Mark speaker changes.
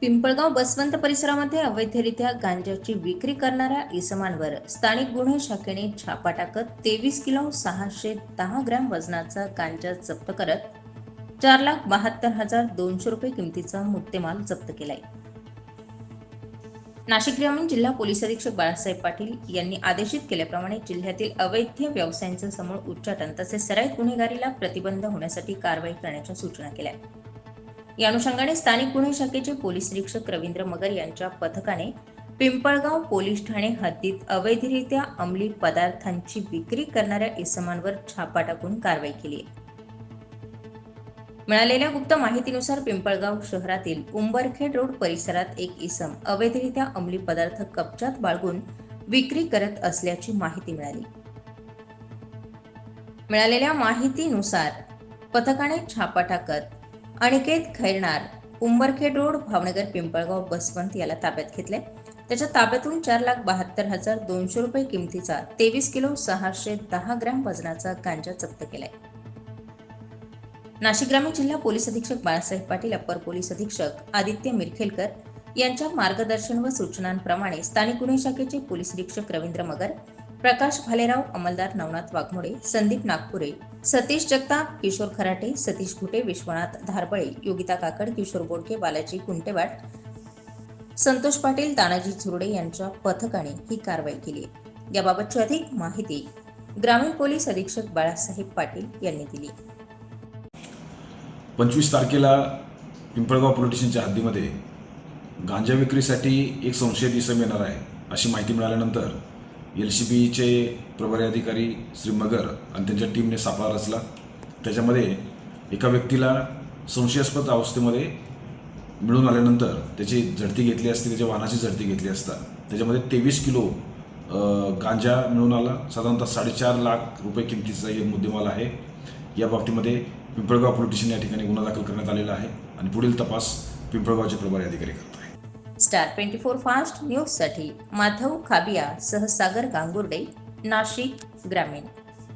Speaker 1: पिंपळगाव बसवंत परिसरामध्ये अवैधरित्या गांजाची विक्री करणाऱ्या इसमांवर स्थानिक गुन्हे शाखेने छापा टाकत तेवीस किलो सहाशे दहा ग्रॅम वजनाचा गांजा जप्त करत चार लाख बहात्तर हजार दोनशे रुपये किमतीचा मुद्देमाल जप्त केलाय. नाशिक ग्रामीण जिल्हा पोलीस अधीक्षक बाळासाहेब पाटील यांनी आदेशित केल्याप्रमाणे जिल्ह्यातील अवैध व्यवसायांचं समूळ उच्चाटन तसेच सराईत गुन्हेगारीला प्रतिबंध होण्यासाठी कारवाई करण्याच्या सूचना केल्या. या अनुषंगाने स्थानिक गुन्हे शाखेचे पोलीस निरीक्षक रवींद्र मगर यांच्या पथकाने पिंपळगाव पोलीस ठाणे हद्दीत अवैधरित्या अंमली पदार्थांची विक्री करणाऱ्या इसमांवर छापा टाकून कारवाई केली मिळालेल्या गुप्त माहितीनुसार पिंपळगाव शहरातील उंबरखेड रोड परिसरात एक इसम अवैधरित्या अंमली पदार्थ कब्जात बाळगून विक्री करत असल्याची माहिती मिळाली. मिळालेल्या माहितीनुसार पथकाने छापा टाकत अनिकेत खैरनार उंबरखेड रोड भावनगर पिंपळगाव बसवंत याला ताब्यात घेतले त्याच्या ताब्यातून चार लाख बहात्तर हजार दोनशे रुपये किमतीचा तेवीस किलो सहाशे दहा ग्रॅम वजनाचा गांजा जप्त केलाय. नाशिक ग्रामीण जिल्हा पोलीस अधीक्षक बाळासाहेब पाटील अप्पर पोलीस अधीक्षक आदित्य मिरखेलकर यांच्या मार्गदर्शन व सूचनांप्रमाणे स्थानिक गुन्हे शाखेचे पोलीस अधीक्षक रवींद्र मगर प्रकाश भालेराव अंमलदार नवनाथ वाघमोडे संदीप नागपुरे सतीश जगताप किशोर खराटे सतीश घुटे विश्वनाथ धारबळे योगिता काकड किशोर बोडके बालाजी कुंटेवाड संतोष पाटील तानाजी झुरडे यांच्या पथकाने ही कारवाई केली याबाबतची अधिक माहिती ग्रामीण पोलीस अधीक्षक बाळासाहेब पाटील यांनी दिली.
Speaker 2: पंचवीस तारखेला पिंपळगाव पोलीस स्टेशनच्या हद्दीमध्ये गांजा विक्रीसाठी एक संशयित इसम येणार आहे अशी माहिती मिळाल्यानंतर एल सी बीचे प्रभारी अधिकारी श्री मगर आणि त्यांच्या टीमने सापळा रचला. त्याच्यामध्ये एका व्यक्तीला संशयास्पद अवस्थेमध्ये मिळून आल्यानंतर त्याची झडती घेतली असती त्याच्या वाहनाची झडती घेतली असता. त्याच्यामध्ये तेवीस किलो गांजा मिळून आला. साधारणतः साडेचार लाख रुपये किमतीचा हे मुद्देमाल आहे. या बाबतीमध्ये पिंपळगाव पोलीस स्टेशन या ठिकाणी गुन्हा दाखल करण्यात आलेला आहे आणि पुढील तपास पिंपळगावचे प्रभारी अधिकारी करतात.
Speaker 1: स्टार ट्वेंटी फोर फास्ट न्यूजसाठी माधव खाबिया सह सागर गांगुर्डे नाशिक ग्रामीण.